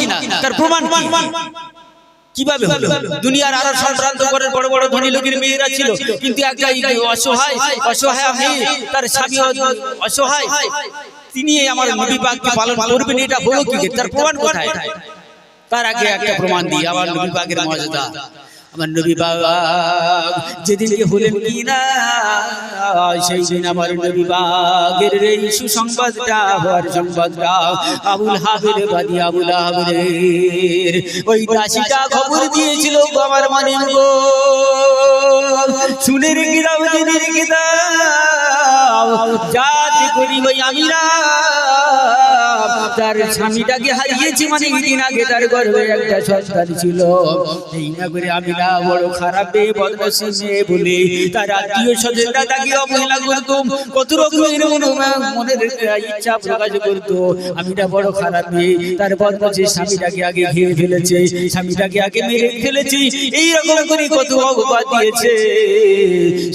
কিনা? তার প্রমাণ কীভাবে হলো? দুনিয়ার আরও সম্ভ্রান্ত করে বড় বড় ধনী লোকের মেয়েরা ছিল। কিন্তু একটা অসহায় অসহায় মেয়ে তার স্বামী অসহায়। তিনি আমার নবী পাককে পালন করবেন এটা হলো কি তার প্রমাণ কোথায়? তার আগে একটা প্রমাণ দিই আমার নবী পাকের মর্যাদা। আমার নবী বাবা, যেদিনকে হলেন কি না সেই দিন আমার নবী বাগের এই সুসংবাদটা, হওয়ার সংবাদটা আবুল হাবের বাদী আবুল হাবের। ওই দাসিটা খবর দিয়েছিল আমার মানে শুনে রেখে দাও জেনে রেখে দাও আমিরা তার স্বামীটাকে হারিয়েছি মানে দিন আগে তার একটা সন্তান ছিল। এই না করে বড় খারাপ মেয়ে বলে তার আত্মীয় স্বজনরা তাকে অবহেলা কত রকমের মনের ইচ্ছা প্রকাশ করতো। বড় তার স্বামীটাকে আগে ঘিরে ফেলেছে, স্বামীটাকে আগে মেরে ফেলেছি। এই রকম করে কত অপবাদ দিয়েছে।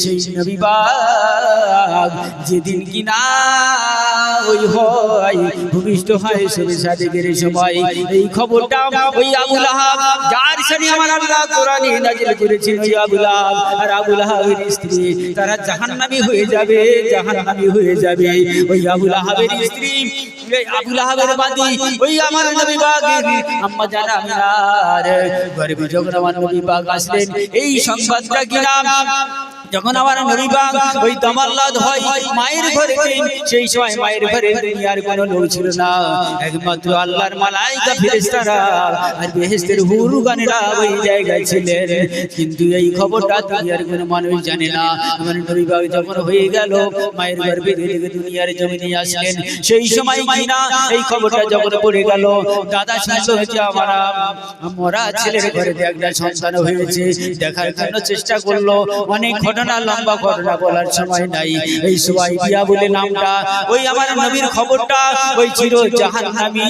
সেই নবী যেদিন কিনা ওই হয়, ভূমিষ্ঠ হয়, সবে সাদেকের সময়। এই খবরটা ওই আবুল আহাব, যার সাথে আমার আল্লাহ কোরআনে নাজিল করেছেন ওই আবুল আহাব। আর আবুল আহাবের স্ত্রী, তারা জাহান্নামী হয়ে যাবে, জাহান্নামী হয়ে যাবে। ওই আবুল আহাবের স্ত্রী, এই সংবাদটা কিনা যখন আমার নবীবাগ ওই দামাল্লাদ হয়, মায়ের ঘরে সেই সময় মায়ের ঘরে দুনিয়ার কোনো লোক ছিল না। একমাত্র আল্লাহর মালাইকা ফেরেশতারা আর বেহেশতের হুরুগানেরা ওই জায়গায় ছিলেন। কিন্তু এই খবরটা দুনিয়ার কোনো মানুষ জানে না। আমার নবীবাগ যখন হয়ে গেল, মায়ের গর্ভে ধীরে দুনিয়ার জমিনে আসলেন। সেই সময় কিনা এই খবরটা যখন পড়ে গেল, দাদা শুনলো হচ্ছে আমার মরা ছেলের ঘরে একটা সন্তান হয়েছে। দেখার জন্য চেষ্টা করল। অনেক ঘটনা, লম্বা ঘটনা বলার সময় নাই। এই সবাই দিয়া বলে নামটা, ওই আমার নবীর খবরটা, ওই চির জাহান্নামী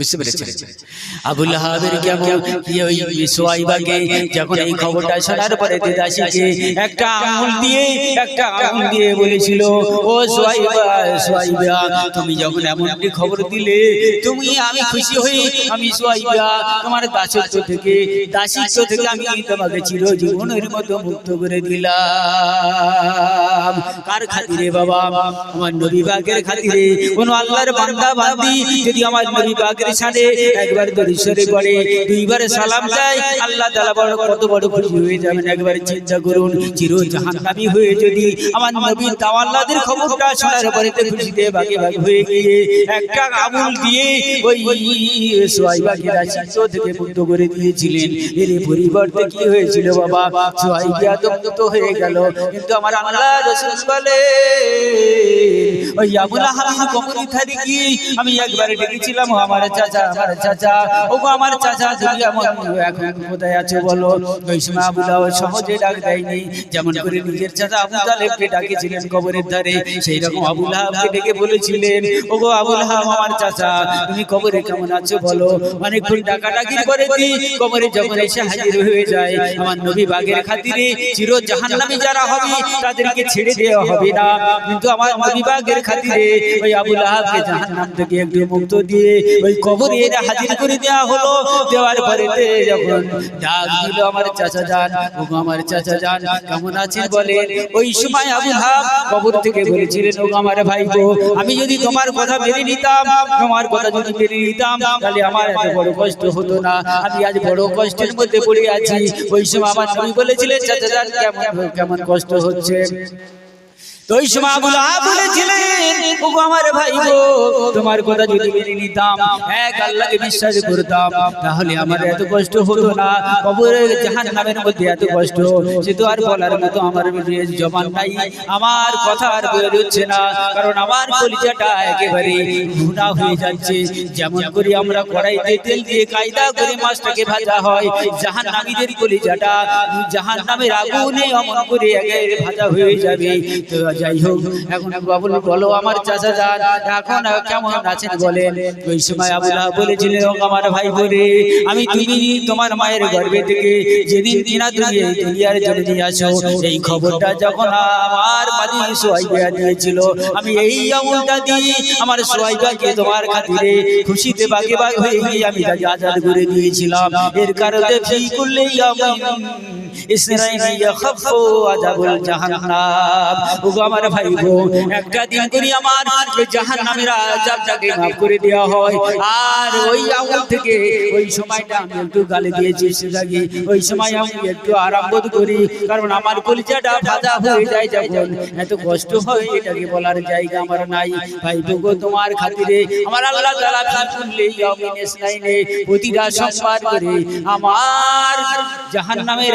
বুঝতে পেরেছেন আবুল হাবের কেমন ওই সোয়াইবাকে যখন এই খবরটা শোনার পরে দিদাসিকে একটা আঙুল দিয়ে একটা আঙুল দিয়ে বলেছিল ও সোয়াইবা সোয়াইবা তুমি যখন এমন একটি খবর দিলে তুমি আমি খুশি হই আমি সোয়াইবা তোমার দাসত্ব থেকে দাসিত্ব থেকে আমি তোমাকে চিরজীবনের মতো মুক্ত করে দিলাম। কার খাতিরে বাবা? আমার নবী বাগের খাতিরে। কোন আল্লাহর বান্দা বান্দি যদি আমার নবী বাগের সাথে একবার দরিশ্বরে পড়ে দুইবার সালাম দেয় আল্লাহ তাআলা বড় কত বড় খুশি হয়ে যাবেন একবার চিন্তা করুন চির জাহান্নামী হয়ে যদি আমার নবী তাওয়াল্লাদের খবরটা শোনার পরেতে খুশিতে ভাগ হয়ে গিয়ে একটা আবুল দিয়ে ওই সোয়াইবাকে থেকে মুক্ত করে দিয়েছিলেন। এর পরিবর্তে কি হয়েছিল বাবা? হয়ে গেল কিন্তু আমার আল্লাহ রসুল বলে ওই আবুল ধারে গিয়ে আমি একবার ডেকেছিলাম আমার চাচা আমার চাচা। ও আমার চাচা তুমি আমার এখন কোথায় আছে বলো? ওই সময় আবুল সহজে ডাক দেয়নি যেমন করে নিজের চাচা আবু তালেবকে ডাকেছিলেন কবরের ধারে সেই রকম আবুল আহাবকে ডেকে বলেছিলেন ও গো আবুল আমার চাচা তুমি কবরে কেমন আছো বলো? অনেকক্ষণ ডাকাডাকি করে দি কবরে যখন এসে হাজির হয়ে যায় আমার নবী বাগের খাতিরে চির জাহান্নামী যারা হবে তাদেরকে ছেড়ে দেওয়া হবে না। কিন্তু আমার নবী বাগের খাতিরে ওই আবুল আহাবকে জাহান্নাম থেকে একটু মুক্ত দিয়ে ওই কবরে হাজির করে দেওয়া হলো। দেওয়ার পরেতে যখন ডাক আমার চাচা যান ও আমার চাচা যান, কেমন আছেন? বলে, ওই সময় আবুল আহাব কবর থেকে বলেছিলেন ও আমার ভাই গো, আমি যদি তোমার কথা মেনে নিতাম, তোমার কথা যদি মেনে নিতাম, তাহলে আমার এত বড় কষ্ট হতো না। আমি আজ বড় কষ্টের মধ্যে পড়ে আছি। ওই সময় আমার নবী বলেছিলেন, চাচা যান, কেমন কেমন কষ্ট হচ্ছে? ওই সময় আবুল আমার ভাই তোমার কথা যদি নিতাম, এক তাহলে আমার এত কষ্ট হতো না। কবরের জাহান্নামের মধ্যে এত কষ্ট, সে আমার কথা আর বের হচ্ছে কারণ আমার কলিজাটা একেবারে ভুনা হয়ে যাচ্ছে। যেমন করে আমরা কড়াইতে তেল দিয়ে কায়দা করে মাছটাকে ভাজা হয়, জাহান্নামীদের কলিজাটা জাহান্নামের আগুনে অমন করে একেবারে ভাজা হয়ে যাবে। যাই হোক এখন বাবুল বলো, আমার চাচা যান এখন কেমন আছেন বলেন? ওই সময় আবুল্লাহ বলেছিলেন ও আমার ভাই বলে আমি তুমি তোমার মায়ের গর্ভে থেকে যেদিন কিনা তুমি এই দুনিয়ার নিয়ে আসো, এই খবরটা যখন আমার মাদি সোয়াইবা দিয়েছিল, আমি এই আমলটা দিয়ে আমার সোয়াইবাকে তোমার খাতিরে খুশিতে বাগে বাগ হয়ে আমি তাকে আজাদ করে দিয়েছিলাম। এর কারণে ফি করলেই আমি কারণ আমার কলিজাটা ভাজা হয়ে যায় যখন। এত কষ্ট হয় এটাকে বলার জায়গা আমার নাই। ভাই গো তোমার খাতিরে আমার আল্লাহ তাআলা প্রতিটা সোমবার করে আমার জাহান্নামের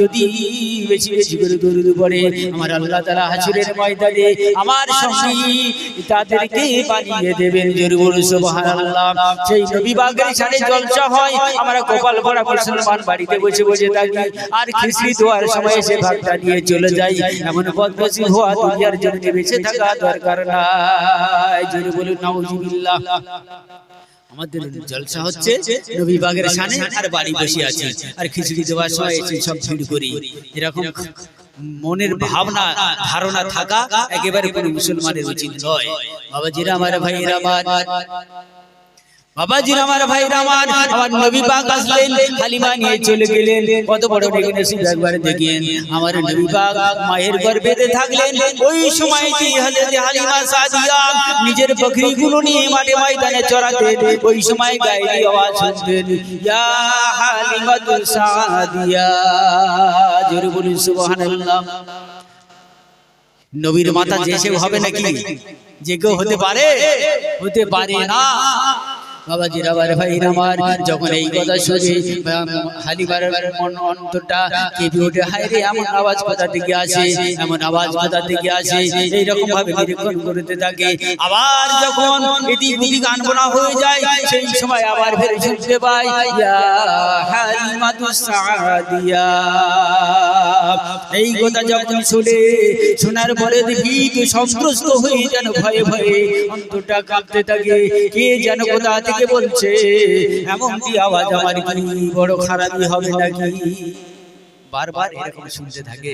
যদি বেশি বেশি করে দরুদ পড়ে, আমার আল্লাহ তাআলা হাসরের ময়দানে আমার সঙ্গী তাদেরকে বানিয়ে দেবেন সেই নবী বাগের সাথে জলসা হয়, আমরা কপাল ভরা মুসলমান বাড়িতে বসে বসে থাকি, আর খিচড়ি দোয়ার সময় এসে ভাগটা নিয়ে চলে যাই। এমন হওয়া দুনিয়ার জন্য বেঁচে থাকা দরকার জোরে বলুন, নাউজুবিল্লাহ। আমাদের জলসা হচ্ছে নবী বাগের সামনে আর বাড়ি বসে আছি। আর খিচুড়ি দেওয়ার সময় এসে সব ভিড় করি। এরকম মনের ভাবনা ধারণা থাকা একেবারে কোনো মুসলমানের উচিত নয়। বাবাজিরা আমার ভাইয়েরা আমার বাবাজির আমার ভাই রামান আমার নবী পাক আসলেন হালিমা নিয়ে চলে গেলেন। কত বড় নসিব একবার দেখেন। আমার নবী পাক মায়ের গর্ভেতে থাকলেন। ওই সময় হযরত হালিমা সাদিয়া নিজের বকরিগুলো নিয়ে মাঠে ময়দানে চড়াতেন। ওই সময় গায়েরি আওয়াজ শুনতেন ইয়া হালিমাতু সাদিয়া। জোরে বলুন সুবহানাল্লাহ। নবীর মাতা যে সে হবে নাকি? যে কেউ হতে পারে? হতে পারে না। বাবা জিরাবার ভাই আমার যখন এই কথা শুনে হালিবার মন অন্তরটা কেঁপে ওঠে, হায় রে, এমন আওয়াজ কোথা থেকে আসে? এমন আওয়াজ কোথা থেকে আসে? এইরকম ভাবে নিরীক্ষণ করতে থাকে। আবার যখন এটি বুদ্ধি গান বোনা হয়ে যায়, সেই সময় আবার ফের শুনতে পাই হালিমাতু সাদিয়া। এই কথা যখন শুনে, শোনার পরে দেখি তুই সন্ত্রস্ত হয়ে যেন ভয়ে ভয়ে অন্তরটা কাঁপতে থাকে। কে যেন কোথা থেকে বলছে এমনটি আওয়াজ আমার কি? বড় খারাপই হবে নাকি? বারবার এরকম শুনতে থাকে।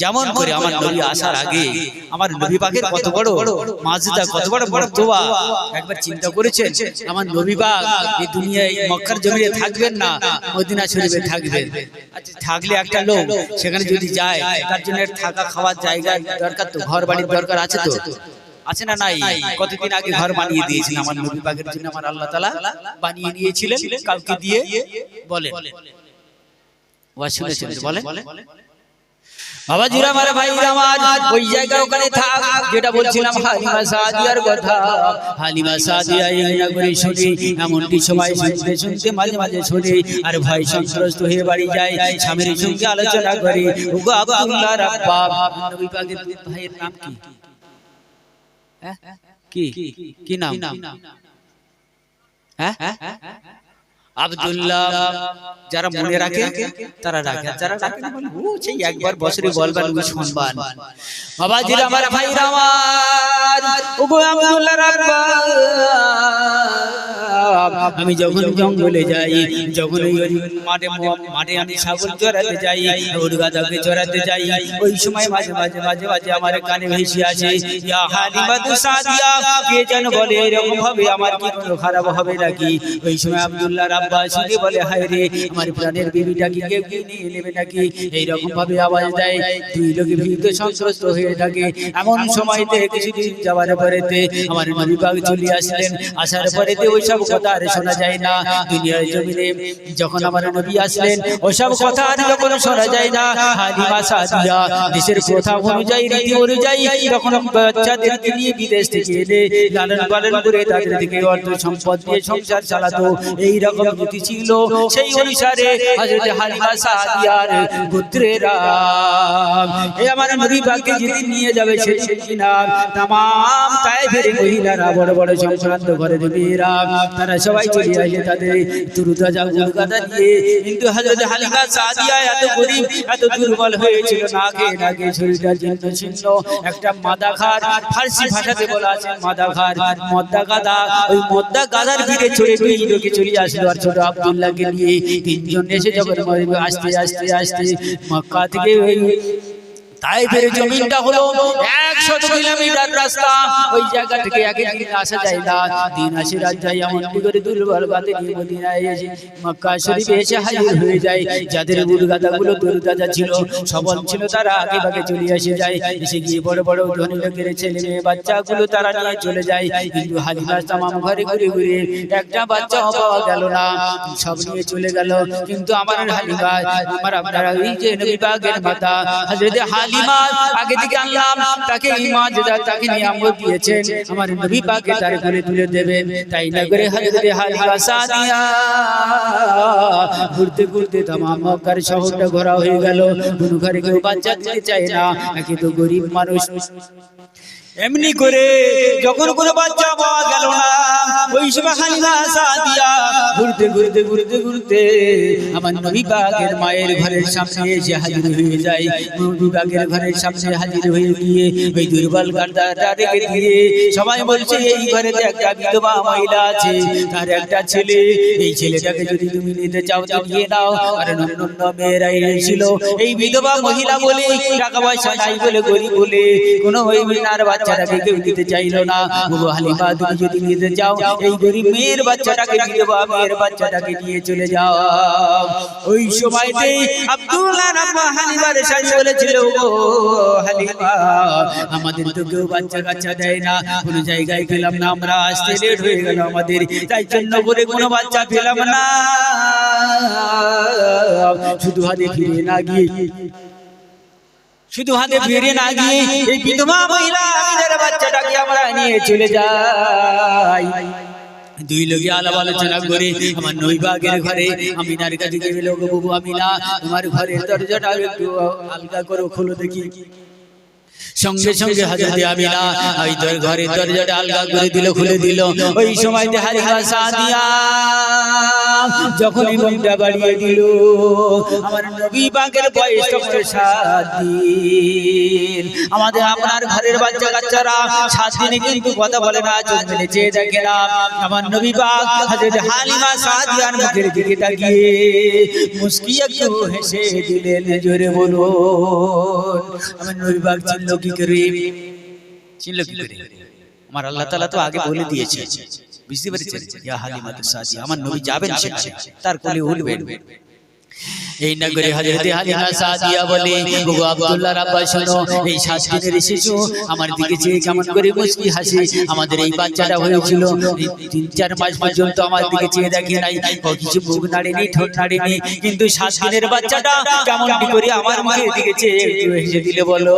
যেমন করে আমার নবী আসার আগে, আমার নবী পাকের কত বড়, মাজদা কত বড় মর্তবা। একবার চিন্তা করেছেন, আমার নবী পাক এই দুনিয়ায় মক্কার জমিনে থাকবেন না, মদিনা শরীফে থাকবেন। আচ্ছা থাকলে একটা লোক সেখানে যদি যায়, তার জন্য থাকা খাওয়ার জায়গা দরকার তো ঘর বাড়ির দরকার আছে তো? আছে না নাই? কতদিন আগে ঘর বানিয়ে দিয়েছিলেন? আমার নবী পাকের জন্য আমার আল্লাহ তাআলা বানিয়ে নিয়েছিলেন কাউকে দিয়ে বলেন। ওয়া শুনেছেন বলেন। বাবা জিরা মারে ভাই আমার ওই জায়গা ওখানে থাক যেটা বলছিলাম হালিমা সাদিয়ার কথা। হালিমা সাদিয়া এই না করে শুনি এমনটি সময় শুনতে শুনতে মাঝে মাঝে শুনি আর ভাই সন্ত্রস্ত হয়ে বাড়ি যায় স্বামীর সঙ্গে আলোচনা করে। ওগো আব্দুল্লাহ রাব্বা নবী পাকের ভাইয়ের নাম কি? কি? কি নাম? হ্যাঁ? আব্দুল্লাহ যারা মনে রাখে তারা রাখে। যারা রাখে না ও সেই একবার বছরে বলবেন আমার ভাই আমার ওগো আব্দুল্লাহ রাব্বা আমি যখন জঙ্গলে যাই যখন মাঠে মাঠে আমি ছাগল চড়াতে যাই উড়গাদাকে চড়াতে যাই ওই সময় মাঝে মাঝে মাঝে মাঝে আমার কানে ভেসে আছে ইয়া হালিমাতু সাদিয়া কে যেন বলে এরকম হবে আমার কি খারাপ হবে নাকি? ওই সময় আব্দুল্লাহ রাব্বা শুনে বলে, হায় রে, আমার প্রাণের বিবিটা কি কেউ কি নিয়ে নেবে নাকি? এইরকম ভাবে আওয়াজ দেয়। দুই লোকে ভীত সন্ত্রস্ত হয়ে থাকে। এমন সময়তে কিছুদিন যাওয়ার পরেতে আমার নবী পাক চলে আসলেন। আসার পরেতে ওইসব কথা আর শোনা যায় না। দুনিয়ার জমিনে যখন আমার নবী আসলেন ওইসব কথা আর যখন শোনা যায় না। হালিমা সাদিয়া, দেশের প্রথা অনুযায়ী, রীতি অনুযায়ী তখন বাচ্চাদেরকে নিয়ে বিদেশ থেকে এনে লালন পালন করে তাদের থেকে অর্থ সম্পদ দিয়ে সংসার চালাতো এই রকম ছিল, সেই অনুসারে হযরত হালিমা সাদিয়ার পুত্রেরা। এই আমার নবী পাককে যেদিন নিয়ে যাবে মহিলারা, বড় বড় ঘরে তারা সবাই চলে আসে তাদের দিয়ে কিন্তু হযরত হালিমা সাদিয়া এত এত দুর্বল হয়েছিল শরীরটা একটা মাদা ফার্সি ভাষাতে বলা আছে মদ্দা গাদা ওই মদ্দা গাদার দুই লোকে চলে আসলো আর ছোট আব্দুল্লাহকে নিয়ে তিনজন এসে যখন আসতে আসতে আসতে মক্কা থেকে ওই তাইফের জমিনটা হলো একশত কিলোমিটার রাস্তা। ওই জায়গা থেকে একদিন আসা যায় না। দিন আসে রাত যায়। এমন করে দুর্বল গাতে নিয়ে মদিনায় এসে মক্কা শরীফে এসে হাজির হয়ে যায়। যাদের ছিল সবল ছিল তারা আগে ভাগে চলে এসে যায়। এসে গিয়ে বড় বড় ধনী লোকের ছেলে মেয়ে বাচ্চাগুলো তারা নিয়ে চলে যায়। কিন্তু হাজিরা তামাম ঘরে ঘুরে ঘুরে একটা বাচ্চা পাওয়া গেল না। সব নিয়ে চলে গেল। কিন্তু আমার হালিমা আমার আপনারা এই যে নবী পাকের মাতা হযরত তাই না করে ঘুরতে ঘুরতে ঘোরা হয়ে গেল। কোনো ঘরে কেউ বাচ্চা দিতে চায় না। একে তো গরিব মানুষ। এমনি করে যখন কোনো বাচ্চা পাওয়া গেল না, ওই সময় হালিমা সাদিয়া ঘুরতে ঘুরতে ঘুরতে ঘুরতে আমার নবী মায়ের ঘরের সামনে এসে হাজির হয়ে যায়। নবী ঘরের সামনে হাজির হয়ে গিয়ে ওই দুর্বল গান্ডাটা রেখে দিয়ে সবাই বলছে, এই ঘরে একটা বিধবা মহিলা আছে, তার একটা ছেলে। এই ছেলেটাকে যদি তুমি নিতে চাও তো নিয়ে নাও। আর অন্য মেয়েরাই ছিল এই বিধবা মহিলা বলে, টাকা পয়সা নাই বলে, গরিব বলে, কোনো ওই মিনার বাচ্চাটাকে কেউ দিতে চাইলো না। ও হালিমা তুমি যদি নিতে চাও এই গরিব মেয়ের বাচ্চাটাকে বিধবা মেয়ের বাচ্চাটাকে নিয়ে চলে যাও। ওই সময়তে আব্দুল্লাহ রাব্বা হালিমার সাথে বলেছিল ও হালিমা আমাদের তো কেউ বাচ্চা কাচ্চা দেয় না। কোনো জায়গায় পেলাম না আমরা আসতে লেট হয়ে গেল আমাদের। তাই জন্য করে কোনো বাচ্চা পেলাম না। শুধু হাতে ফিরে না গিয়ে শুধু হাতে ফিরে না গিয়ে এই বিধবা মহিলা বাচ্চাটাকে আমরা নিয়ে চলে যাই। দুই লোকে আলাপ আলোচনা করে আমার নৈবাগের ঘরে আমিনার কাছে গিয়ে লোক বাবু আমিনা তোমার ঘরের দরজাটা একটু আলগা করো খোলো দেখি। সঙ্গে সঙ্গে হাজরতে আমিনা ওই তোর ঘরের দরজাটা আলগা করে দিল খুলে দিল। ওই সময় হারিমা সাদিয়া। যখন ইমামটা বাড়িয়ে দিল আমার নবী পাকের বয়স তখন সাত দিন। আমাদের আপনার ঘরের বাচ্চা কাচ্চারা সাত দিনে কিন্তু কথা বলে না চোখ মেলে চেয়ে দেখে না আমার নবী পাক হাজরত হালিমা সাদিয়ার মুখের দিকে তাকিয়ে মুস্কি একটু হেসে দিলেন জোরে বলুন আমার নবী পাক চিনল কি করে? চিনল কি করে? আমার আল্লাহ তাআলা তো আগে বলে দিয়েছে বুঝতে পেরেছেন ইয়া হালিমাতু সাদিয়া আমার নবী যাবেন সেখানে। তার কোলে উঠবেন এই নগরে হযরতে হালিমা সাদিয়া বলে ওগো আব্দুল্লাহ রাব্বা শোনো এই সাত দিনের শিশু আমার দিকে চেয়ে কেমন করে মুস্কি হাসি আমাদের এই বাচ্চাটা হয়েছিল তিন চার মাস পর্যন্ত আমার দিকে চেয়ে দেখে নাই ও কিছু মুখ নাড়েনি ঠোঁট নাড়েনি কিন্তু সাত দিনের বাচ্চাটা কেমন করে আমার মুখের দিকে চেয়ে হেসে দিলে বলো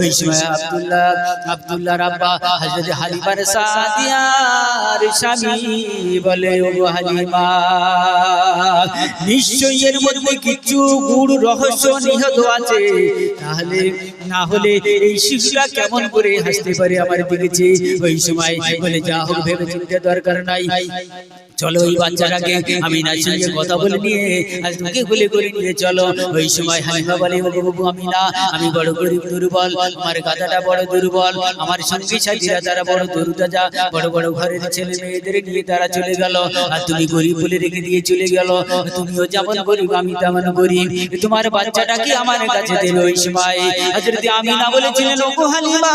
ওই সময় আব্দুল্লাহ আব্দুল্লাহ রাব্বা হযরতে হালিমার সাদিয়ার স্বামী বলে ওগো হালিমা নিশ্চয়ই এর মধ্যে কিছু গুড় রহস্য নিহত আছে। তাহলে না হলে এই শিশুরা কেমন করে হাসতে পারে আমার দিকে ওই সময় বলে, যা হোক, ভেবে চিন্তা দরকার নাই। চলো ওই বাচ্চাটাকে আমি না সঙ্গে কথা বলে নিয়ে আজ তোকে বলে করে নিয়ে চলো। ওই সময় হালিমা বলে বাবু আমি না আমি বড় গরিব দুর্বল। আমার গাধাটা বড় দুর্বল। আমার সঙ্গী সাথীরা তারা বড় দুর্দাজা বড় বড় ঘরের ছেলে মেয়েদের নিয়ে তারা চলে গেল। আর তুমি গরিব বলে রেখে দিয়ে চলে গেল। তুমিও যেমন গরিব আমি তেমন গরিব। তোমার বাচ্চাটাকে আমার কাছে দেবে ওই সময়। হযরত আমিনা বলেছিলেন ওগো হালিমা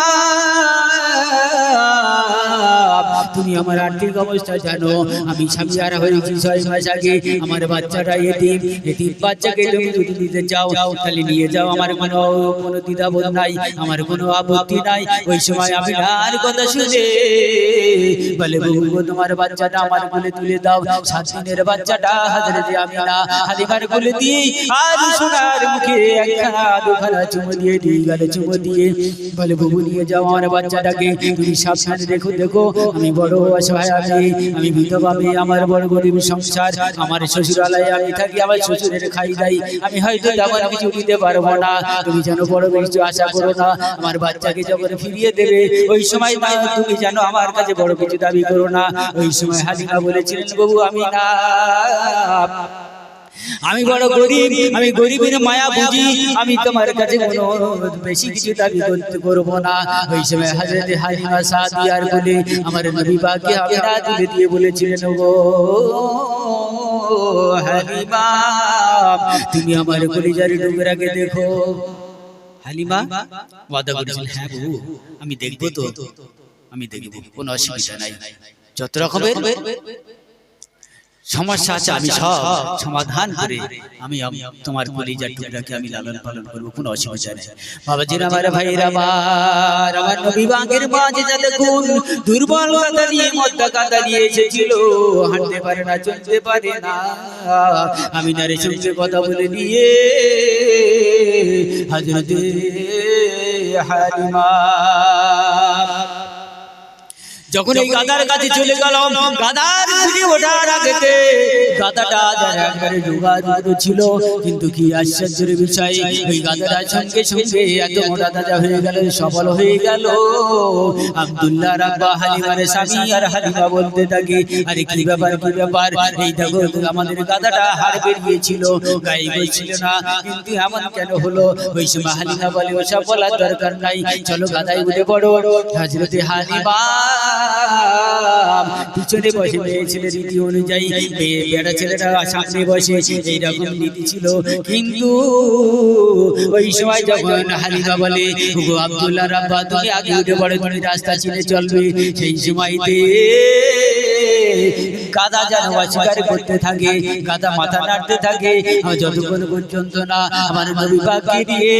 তুমি আমার আর্থিক অবস্থা জানো। আমি স্বামী হয়েছি ছয় মাস আগে আমার বাচ্চাটা বাচ্চাকে তুমি যদি তাহলে নিয়ে যাও। আমার কোনো কোনো দ্বিধাবোধ নাই আমার কোনো আপত্তি নাই। ওই সময় আমি আর কথা শুনে বলে গো, তোমার বাচ্চাটা আমার কোলে তুলে দাও। সাত দিনের বাচ্চাটা হাজারে আমি না দিয়ে আর সোনার মুখে একখানা চুমো দিয়ে দিয়ে গেলে চুমো দিয়ে বলে বাবু নিয়ে যাও আমার বাচ্চাটাকে। তুমি সাবধানে দেখো দেখো আমি বড় অসহায় আমি আমি বিধবা আমার বড় গরিব সংসার, আমার শ্বশুরালয়ে আমি থাকি, আমার শ্বশুরের খাই দাই আমি হয়তো তেমন কিছু দিতে পারব না। তুমি যেন বড় কিছু আশা করো না, আমার বাচ্চাকে যখন ফিরিয়ে দেবে, ওই সময় মা, তুমি যেন আমার কাছে বড় কিছু দাবি করো না। ওই সময় হাজিরা বলেছিলেন বাবু আমি না। আমি বড় গরিব আমি গরিবের মায়া বুঝি আমি তোমার কাছে কোনো বেশি কিছু দাবি করতে করব না। ওই সময় হাজরত হালিমা সাদিয়ার বলে আমার নবী পাকে আমি তুলে দিয়ে বলেছিলেন গো হালিমা তুমি আমার কলিজার ডুবরাকে দেখো। হালিমা ওয়াদা করেছিল হ্যাঁ বাবু আমি দেখব তো আমি দেখব কোনো অসুবিধা নাই। যত রকমের সমস্যা আছে আমি সব সমাধান করে আমি তোমার কলিজার টুকরাকে আমি লালন পালন করব কোনো অসুবিধা নেই। বাবাজির আমার ভাইরা আমার আমার নবী বাগের মাঝে যাতে কোন দুর্বল নিয়ে মদ্দা কাতা নিয়ে এসেছিল হাঁটতে পারে না চলতে পারে না। আমি নারী সঙ্গে কথা বলে নিয়ে হাজরতে হালিমা যখন এই গাদার কাছে চলে গেল গাদার ফিরে ওঠার আগেতে গাদাটা একবারে যোগাযোগ ছিল। কিন্তু কি আশ্চর্যের বিষয় ওই গাদাটা সঙ্গে সঙ্গে এত মোটা তাজা হয়ে গেল সফল হয়ে গেল। আব্দুল্লাহ রাব্বা হালিমার স্বামী আর হালিমা বলতে থাকে আরে কি ব্যাপার কি ব্যাপার? এই দেখো আমাদের গাদাটা হাড় বেরিয়েছিল গায়ে বলছিল না। কিন্তু এমন কেন হলো? ওই সময় হালিমা বলে ওসব বলার দরকার নাই চলো গাদায় উঠে পড়ো। হাজরতে হালিমা পিছনে বসে মেয়ে ছেলে রীতি অনুযায়ী মেয়ে বেড়া ছেলেরা সামনে বসে এইরকম রীতি ছিল। কিন্তু ওই সময় যখন হালিকা বলে গো আব্দুল্লাহ রাব্বা তুমি আগে উঠে পড়ে তুমি রাস্তা ছেড়ে চলবে সেই সময়তে গাদা যেন অস্বীকার করতে থাকে গাদা মাথা নাড়তে থাকে যতক্ষণ পর্যন্ত না আমার নবী পাককে দিয়ে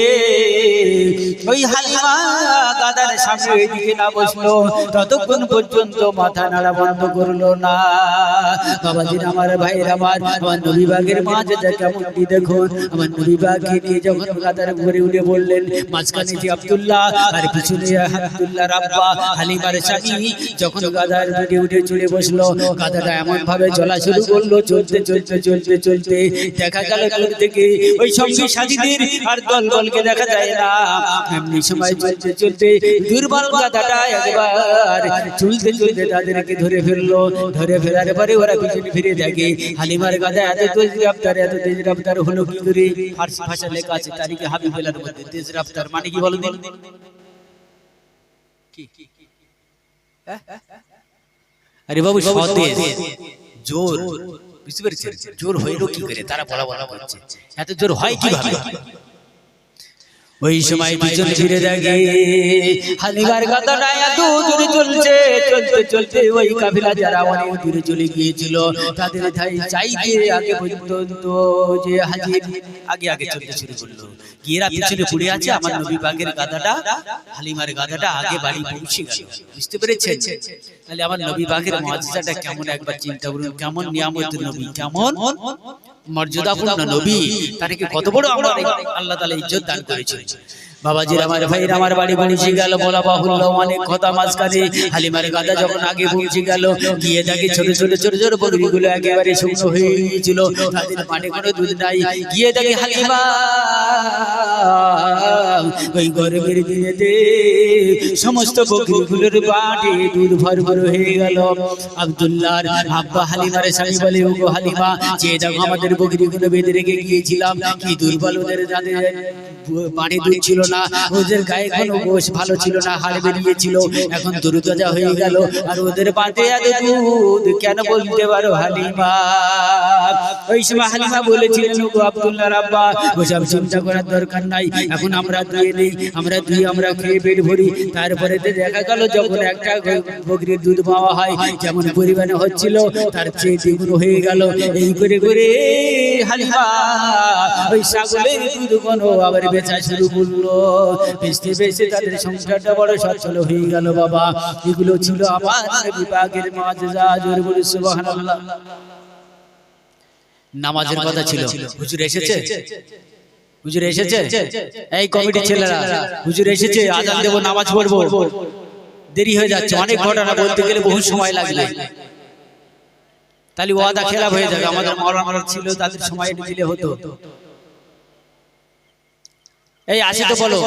ওই হালিমা গাদার সামনে এদিকে না বসল ততক্ষণ পর্যন্ত মাথা নাড়া বন্ধ করল না। বাবাজির আমার ভাইয়ের আমার আমার নবী বাগের মাঝে যা কেমন কি দেখুন? আমার নবী বাগকে নিয়ে যখন গাদার ঘুরে উঠে বললেন মাঝখানে যে আব্দুল্লাহ আর পিছনে আব্দুল্লাহ রাব্বা হালিমার স্বামী। যখন গাদার ঘুরে উঠে চলে বসল গাদাটা এমন ভাবে চলা শুরু করল চলতে চলতে চলতে চলতে দেখা গেল দূর থেকে ওই সঙ্গী সাথীদের আর দল দলকে দেখা যায় না। এমনি সময় চলতে চলতে দুর্বল গাদাটা একবার চলতে চলতে তাদেরকে ধরে ফেলল। ধরে ফেলার পরে ওরা পিছনে ফিরে দেখে হালিমার গাদা এত তেজ রাফতার এত তেজ রাফতার হলো কি করে? ফার্সি ভাষা লেখা আছে তারিখে হাবিবেলার মধ্যে তেজ রাফতার মানে কি বলো দিন আরে বাবু সতেজ জোর। বুঝতে পেরেছেন? জোর হইল কি করে? তারা বলা বলা করছে। এত জোর হয় কীভাবে? ওই সময় পিছন ফিরে দেখে গাদাটা এত দূরে চলছে চলতে চলতে ওই কাফিলা যারা অনেক দূরে চলে গিয়েছিল তাদের ধাই চাইতে আগে পর্যন্ত যে হাজির আগে আগে চলতে শুরু করল। গিয়েরা পিছনে পড়ে আছে আমার নবী পাকের গাদাটা হালিমার গাদাটা আগে বাড়ি পৌঁছে গেল। বুঝতে পেরেছেন? তাহলে আমার নবী পাকের কেমন? একবার চিন্তা করুন। কেমন নিয়ামতের নবী? কেমন? মর্যাদাপূর্ণ নবী তাদেরকে কত বড় আমার আল্লাহ তাআলা ইজ্জত দান করেছেন। বাবাজির আমার ভাইয়ের আমার বাড়ি পৌঁছে গেল বলা বাহুল্য অনেক কথা মাঝখানে। হালিমার গাদা যখন আগে পৌঁছে গেল গিয়ে দেখে ছোট ছোট ছোট ছোট বকরিগুলো একেবারে শুকনো হয়ে গিয়েছিল। তাদের পানে কোনো দুধ নাই। গিয়ে দেখে হালিমা ওই গরমের দিনেতে সমস্ত বকরিগুলোর বাটে দুধ ভর ভর হয়ে গেল। আব্দুল্লাহর আব্বা হালিমার স্বামী বলে ওগো হালিমা যে দেখো আমাদের বকরিগুলো বেঁধে রেখে গিয়েছিলাম কি দুর্বল ওদের যাদের পানি দুধ ছিল না। ওদের গায়ে কোনো গোশ ভালো ছিল না, হাড় বেরিয়েছিল এখন দুর্দজা হয়ে গেল। আর ওদের পাতে দুধ, কেন বলতে পারো হালিমা? বলেছিলেন করার দরকার নাই। এখন আমরা আমরা ভরি। তারপরে যখন একটা বকরির দুধ পাওয়া হয়, যেমন পরিমাণে হচ্ছিল, তার চেয়ে দ্বিগুণ হয়ে গেল। এই করে করে হালিমা, ওই দুধ কোনো আবার বেচা শুরু করল। বেচতে তাদের সংসারটা বড় সচ্ছল হয়ে গেল বাবা। এগুলো ছিল আমার বিভাগের মাঝে বলে নামাজের কথা ছিল। হুজুর এসেছে? হুজুর এসেছে? এই কমিটি ছেলেরা, হুজুর এসেছে, আজান দেবো, নামাজ পড়ব। দেরি হয়ে যাচ্ছে, অনেক ঘটনা বলতে গেলে বহু সময় লাগবে। তাহলে ওয়াদা খেলাপ হয়ে যাবে, আমাদের মরানোর ছিল, তাদের সময় দিলে হতো। এই আসে তো বলো।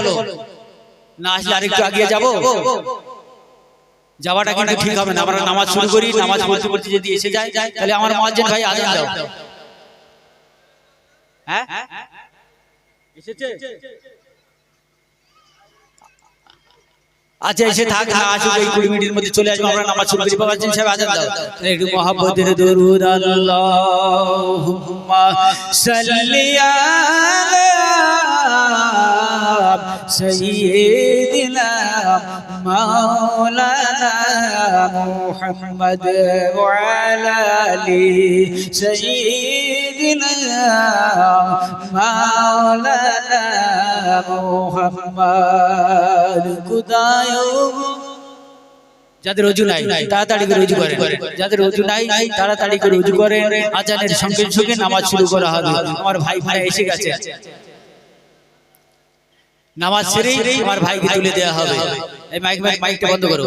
না আসলে আরেকটু আগিয়ে যাব? যাওয়াটা কিন্তু ঠিক হবে না আমরা নামাজ শুরু করি নামাজ পড়তে পড়তে যদি এসে যায় তাহলে আমার মহাজন ভাই আজান দাও। হ্যাঁ? এসেছে? আচ্ছা এসে থাক না আসুক এই কুড়ি মিনিটের মধ্যে চলে আসব আমরা নামাজ শুরু করি। বাবা জিন সাহেব আজান দাও। একটু মহাব্বতের দরুদ আল্লাহুম্মা সাল্লি আলা মাওলানা মুহাম্মদ ওয়া আলা আলি সাইয়্যিদিনা মাওলানা মুহাম্মদ। খুদায় যাদের অজু নাই, তাড়াতাড়ি করে অজু করে যাদের অজু নাই, তাড়াতাড়ি করে অজু করে আজানের সঙ্গে সঙ্গে নামাজ শুরু করা হবে। আমার ভাই ভাই এসে গেছে। নামাজ সেরেই আমার ভাইকে তুলে দেওয়া হবে। এই মাইক মাইকটা বন্ধ করো।